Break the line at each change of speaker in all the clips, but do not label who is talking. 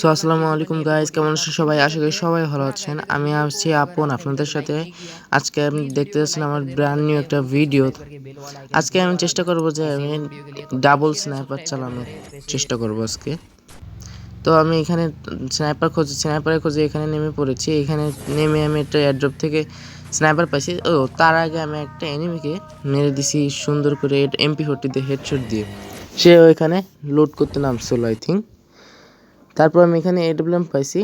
So আসসালামু আলাইকুম guys কেমন আছেন সবাই? আশা করি সবাই ভালো আছেন। আমি আসছি আপন আপনাদের সাথে। আজকে আমি দেখতে যাচ্ছেন আমার ব্র্যান্ড নিউ একটা ভিডিও আজকে আমি চেষ্টা করব যে আমি ডাবল স্নাইপার চালানোর চেষ্টা করব আজকে। তো আমি এখানে স্নাইপার খোঁজ স্নাইপারের খোঁজে এখানে নেমে পড়েছি। এখানে নেমে আমি একটা এয়ারড্রপ থেকে স্নাইপার পাইছি। ও, তার আগে আমি একটা এনিমিকে মেরে দিছি সুন্দর করে এমপি ফোরটি দিয়ে হেডশট দিয়ে। সে ওইখানে লোড করতে নামছিল আই থিঙ্ক তারপর আমি এখানে এডব্লিউএম পাইছি।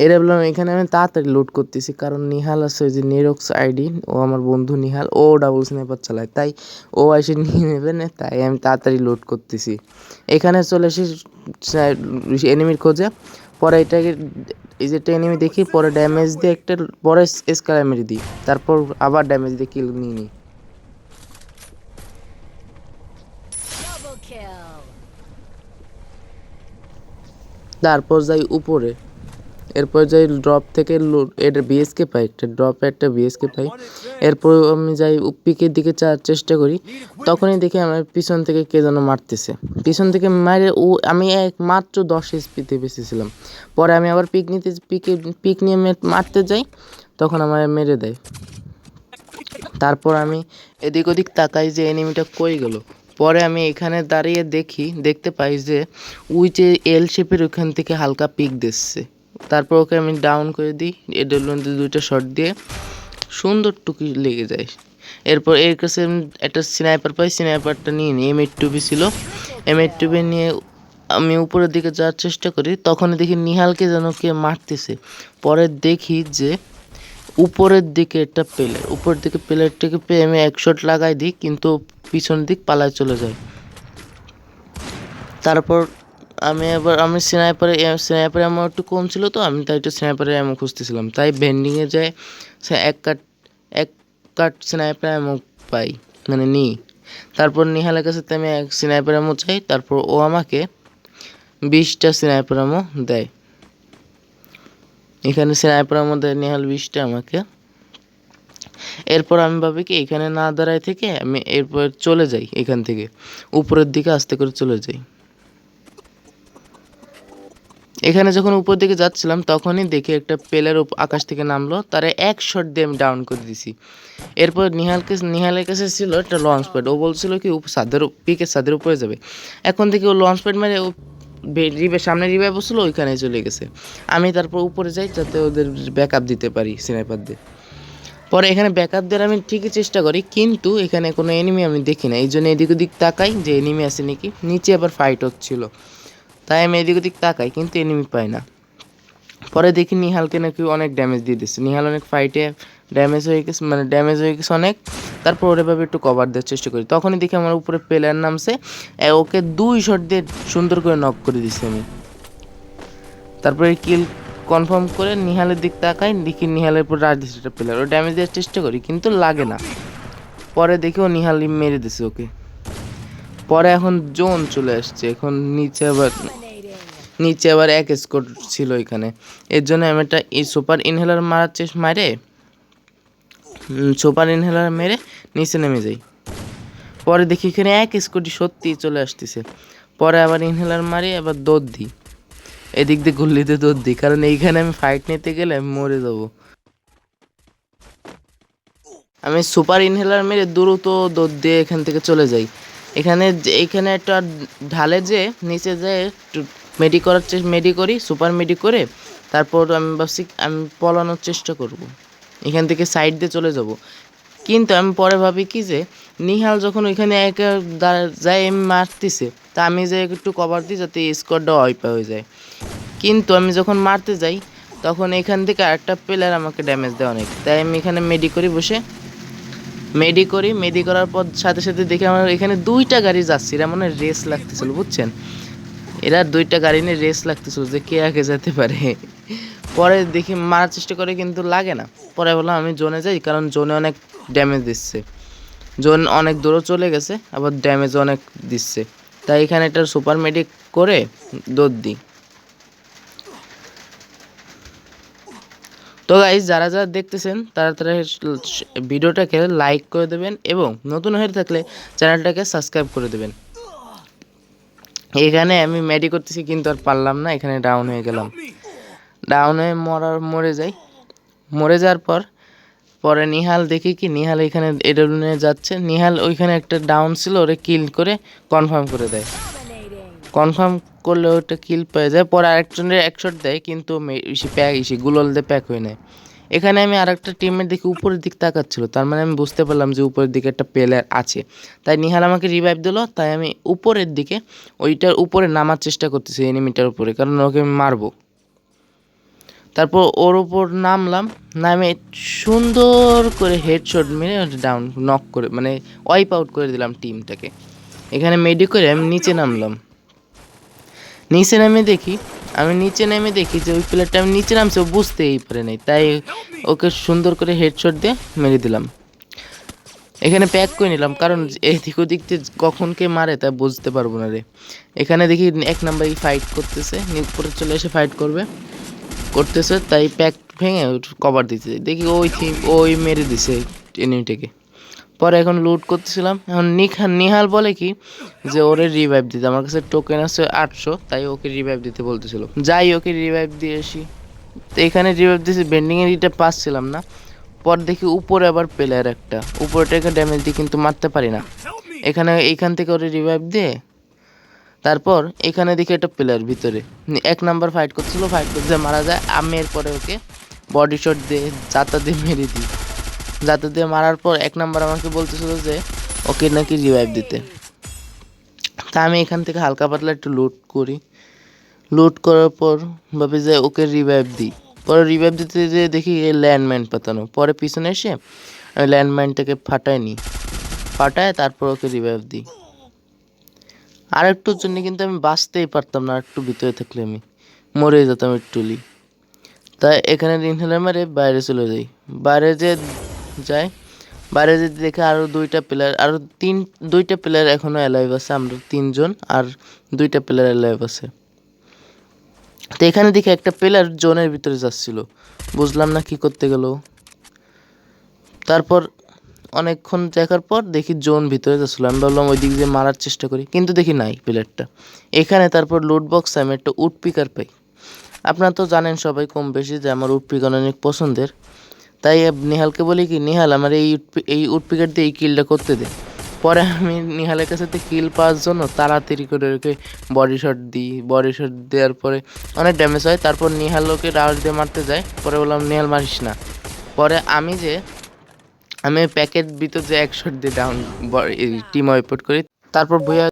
এডব্লিউএম এখানে আমি তাড়াতাড়ি লোড করতেছি, কারণ নিহাল আছে যে নিরক্স আইডি ও আমার বন্ধু নিহাল, ও ডাবল স্নাইপার চালায়, তাই ও এসে নিয়ে নেবে না, তাই আমি তাড়াতাড়ি লোড করতেছি। এখানে চলে এসে এনিমির খোঁজে, পরে এটাকে এই যে এনিমি দেখি, পরে ড্যামেজ দিয়ে একটা, পরে স্কার মেরে দিই, তারপর আবার ড্যামেজ দিয়ে কিল নিয়ে নিই। তারপর যাই উপরে। এরপর যাই ড্রপ থেকে এটা বিএসকে পাই, একটা ড্রপে একটা বিএসকে পাই। এরপর আমি যাই পিকের দিকে যাওয়ার চেষ্টা করি। তখনই দেখি আমার পিছন থেকে কে যেন মারতেছে। পিছন থেকে মারে ও, আমি এক মাত্র দশ এসপিতে বেঁচেছিলাম। পরে আমি আবার পিক নিতে পিকে পিক নিয়ে মারতে যাই, তখন আমার মেরে দেয়। তারপর আমি এদিক ওদিক তাকাই যে এনিমিটা কই গেল। পরে আমি এখানে দাঁড়িয়ে দেখি, দেখতে পাই যে ওই যে এল শেপের ওখান থেকে হালকা পিক দিচ্ছে। তারপর ওকে আমি ডাউন করে দিই এডের মধ্যে দুইটা শট দিয়ে। সুন্দর টুকি লেগে যায়। এরপর এর কাছে একটা স্নাইপার পাই স্নাইপারটা নিয়ে নিই এম টুবি ছিল। এম টুবি নিয়ে আমি উপরের দিকে যাওয়ার চেষ্টা করি তখন দেখি নিহালকে যেন কে মারতেছে। পরে দেখি যে উপরের দিকে একটা প্লেয়ার উপরের দিকে প্লেয়ারটাকে পেয়ে আমি এক শট লাগাই দিই, কিন্তু পিছন দিক পালায় চলে যায়। তারপর আমি এবার, আমি স্নাইপারে স্নাইপারে আমার একটু কম ছিল তো, আমি তাই একটু স্নাইপারে এমন খুঁজতেছিলাম। তাই বেন্ডিংয়ে যায়, সে এক কাট এক কাট স্নাইপার এমন পাই মানে নিই। তারপর নিহালের কাছে আমি এক স্নাইপার এমন চাই, তারপর ও আমাকে বিশটা স্নাইপার এমন দেয়। এখানে স্নাইপার মধ্যে নিহাল বিশটা আমাকে। এরপর আমি ভাবি কি, এখানে না দাঁড়ায় থেকে আমি এরপর চলে যাই এখান থেকে। উপরের দিকে আস্তে করে চলে যাই। এখানে যখন উপর দিকে যাচ্ছিলাম, তখনই দেখি একটা পেলার আকাশ থেকে নামলো, তারে এক শট দিয়ে আমি ডাউন করে দিছি। এরপর নিহালকে, নিহালের কাছে ছিল একটা লঞ্চ প্যাড ও বলছিল কি উপ- পিকের ছাদের উপরে যাবে। এখন থেকে ও লঞ্চ প্যাড মেরে রিবে সামনে রিবে বসল ওইখানে চলে গেছে। আমি তারপর উপরে যাই, যাতে ওদের ব্যাকআপ দিতে পারি স্নাইপার দিয়ে পরে এখানে ব্যাকআপ দেওয়ার আমি ঠিকই চেষ্টা করি, কিন্তু এখানে কোনো এনিমি আমি দেখি না। এই জন্য এদিক ওদিক তাকাই যে এনিমি আছে নাকি। নিচে আবার ফাইট হচ্ছিল। তাই আমি এদিক ওদিক তাকাই, কিন্তু এনিমি পাই না। পরে দেখি নিহালকে নাকি অনেক ড্যামেজ দিয়ে দিচ্ছে। নিহাল অনেক ফাইটে ড্যামেজ হয়ে গেছে মানে ড্যামেজ হয়ে গেছে অনেক। তারপর ওর এভাবে একটু কভার দেওয়ার চেষ্টা করি। তখনই দেখি আমার উপরে প্লেয়ার নামছে ওকে দুই শট দিয়ে সুন্দর করে নক করে দিছি আমি। তারপরে কিল কনফার্ম করে নিহালের দিক তাকাই, দেখি নিহালের উপর রাজ দিচ্ছে একটা প্লেয়ার ও ড্যামেজ দেওয়ার চেষ্টা করি, কিন্তু লাগে না। পরে দেখি ও নিহাল মেরে দিছে ওকে। পরে এখন জোন চলে আসছে, এখন নিচে আবার নিচে আবার এক স্কোর ছিল এখানে। এর জন্য আমি একটা সুপার ইনহেলার মারার চেষ্টা মারে সুপার ইনহেলার মেরে নিচে নেমে যাই। পরে দেখি এখানে এক স্কুটি সত্যি চলে আসতেছে। পরে আবার ইনহেলার মারি, আবার দৌড় দিই। এদিক দিয়ে গুল্লিতে দৌড় দিই, কারণ এইখানে আমি ফাইট নিতে গেলে আমি মরে যাব। আমি সুপার ইনহেলার মেরে দ্রুত দৌড় দিয়ে এখান থেকে চলে যাই। এখানে এখানে একটা ঢালে যে, নিচে যে মেডি করার মেডি করি সুপার মেডি করে, তারপর আমি ভাবছি আমি পলানোর চেষ্টা করব। এখান থেকে সাইড দিয়ে চলে যাব। কিন্তু আমি পরে ভাবি কি যে, নিহাল যখন ওইখানে একা যায় এম মারতেছে, তা আমি যে একটু কভার দিই যাতে স্কোয়াডটা অয়পা হয়ে যায়। কিন্তু আমি যখন মারতে যাই, তখন এখান থেকে আরেকটা প্লেয়ার আমাকে ড্যামেজ দেয় অনেক। তাই আমি এখানে মেডি করি বসে। মেডি করি মেডি করার পর সাথে সাথে দেখি আমার এখানে দুইটা গাড়ি যাচ্ছে, এরা মানে রেস লাগতেছিল, বুঝছেন? এরা দুইটা গাড়ি নিয়ে রেস লাগতেছিল যে কে আগে যেতে পারে। পরে দেখি মারার চেষ্টা করে কিন্তু লাগে না। পরে বললাম আমি জোনে যাই, কারণ জোনে অনেক ড্যামেজ দিচ্ছে। জোন অনেক দূরও চলে গেছে, আবার ড্যামেজ অনেক দিচ্ছে। তাই এখানে একটা সুপার মেডিক করে দৌড় দিই। তো গাইজ যারা যারা দেখতেছেন, তারা তারা ভিডিওটাকে লাইক করে দেবেন এবং নতুন হয়ে থাকলে চ্যানেলটাকে সাবস্ক্রাইব করে দেবেন। এখানে আমি ম্যাডি করতেছি কিন্তু আর পারলাম না, এখানে ডাউন হয়ে গেলাম। ডাউন হয়ে মরার, মরে যাই। মরে যাওয়ার পর পরে নিহাল দেখি কি, নিহাল এখানে এডব্লিউ নিয়ে যাচ্ছে। নিহাল ওইখানে একটা ডাউন ছিল, ওরে কিল করে কনফার্ম করে দেয়। কনফার্ম করলে ওটা কিল পেয়ে যায়, পরে আরেকজনের এক শট দেয়, কিন্তু প্যাক ইসে গুলল দিয়ে প্যাক হয়ে নেয়। এখানে আমি আরেকটা টিমের দিকে উপরের দিক তাকাচ্ছিল, তার মানে আমি বুঝতে পারলাম যে উপরের দিকে একটা প্লেয়ার আছে। তাই নিহাল আমাকে রিভাইভ দিল, তাই আমি উপরের দিকে ওইটার উপরে নামার চেষ্টা করতেছি এনিমিটার উপরে, কারণ ওকে আমি মারবো। তারপর ওর উপর নামলাম, নামে সুন্দর করে হেডশট মেরে ডাউন নক করে মানে ওয়াইপ আউট করে দিলাম টিমটাকে এখানে মেডি করে আমি নিচে নামলাম। নিচে নামে দেখি, আমি নিচে নেমে দেখি যে ওই প্লেয়ারটা আমি নিচে নামছে, ও বুঝতেই পারে নাই। তাই ওকে সুন্দর করে হেডশট দিয়ে মেরে দিলাম। এখানে প্যাক করে নিলাম, কারণ এদিক ওদিক কখন কে মারে তা বুঝতে পারব না রে। এখানে দেখি এক নাম্বার ফাইট করতেছে উপরে চলে এসে ফাইট করবে। করতেছে তাই প্যাক ভেঙে কভার দিতে দেখি ওই থিম ওই মেরে দিছে এনিমিটাকে পরে এখন লুট করতেছিলাম। এখন নিখান নিহাল বলে কি যে ওরে রিভাইভ দিতে। আমার কাছে টোকেন আছে আটশো তাই ওকে রিভাইভ দিতে বলতেছিল। যাই ওকে রিভাইভ দিয়ে আসি। তো এখানে রিভাইভ দিয়েছি বেন্ডিংয়ের ইটা পাচ্ছিলাম না। পর দেখি উপরে আবার প্লেয়ার একটা। উপরটাকে ড্যামেজ দিয়ে কিন্তু মারতে পারি না। এখানে এইখান থেকে ওরে রিভাইভ দিয়ে তারপর এখানে দেখি একটা প্লেয়ার ভিতরে। এক নাম্বার ফাইট করছিল ফাইট করতে মারা যায়। আমি এরপরে ওকে বডি শট দিয়ে চাতা দিয়ে মেরে দিই। যাতে দিয়ে মারার পর এক নাম্বার আমাকে বলতেছিল যে, ওকে নাকি রিভাইভ দিতে। তা আমি এখান থেকে হালকা পাতলা একটু লুট করি। লুট করার পর ভাবি যে, ওকে রিভাইভ দিই। পরে রিভাইভ দিতে যে দেখি এই ল্যান্ডমাইন পাতানো। পরে পিছনে এসে আমি ল্যান্ডমাইনটাকে ফাটাই নিই ফাটায় তারপর ওকে রিভাইভ দিই। আর একটুর জন্য কিন্তু আমি বাঁচতেই পারতাম না একটু ভিতরে থাকলে আমি। মরে যেতাম একটুলি। তাই এখানে ইনহেলার মারে বাইরে চলে যাই। বাইরে যে যাই, বাইরে যে দেখে আরও দুইটা প্লেয়ার আরও তিন, দুইটা প্লেয়ার এখনও অ্যালাইভ আছে, আমরা তিনজন আর দুইটা প্লেয়ার অ্যালাইভ আছে। তো এখানে দেখে একটা প্লেয়ার জোনের ভিতরে যাচ্ছিল। বুঝলাম না কি করতে গেল। তারপর অনেকক্ষণ দেখার পর দেখি জোন ভিতরে যাচ্ছিল আমি ভাবলাম ওই দিক দিয়ে মারার চেষ্টা করি, কিন্তু দেখি নাই প্লেয়ারটা এখানে তারপর লুট বক্সে আমি একটা উড পিকার পাই। আপনারা তো জানেন সবাই কম বেশি যে আমার উড পিকার অনেক পছন্দের। তাই নিহালকে বলি কি, নিহাল আমার এই এই উড পিকার দিয়ে এই কিলটা করতে দে। পরে আমি নিহালের কাছে তো কিল পাওয়ার জন্য তাড়াতাড়ি করে ওকে বডি শট দিই। বডি শট দেওয়ার পরে অনেক ড্যামেজ হয়। তারপর নিহাল ওকে রাউন্ড দিয়ে মারতে যায়। পরে বললাম, নিহাল মারিস না। পরে আমি যে আমি প্যাকেট ভিতর যে একশো দিয়ে ডাউন টিম ওয়াইপট করি। তারপর ভুয়া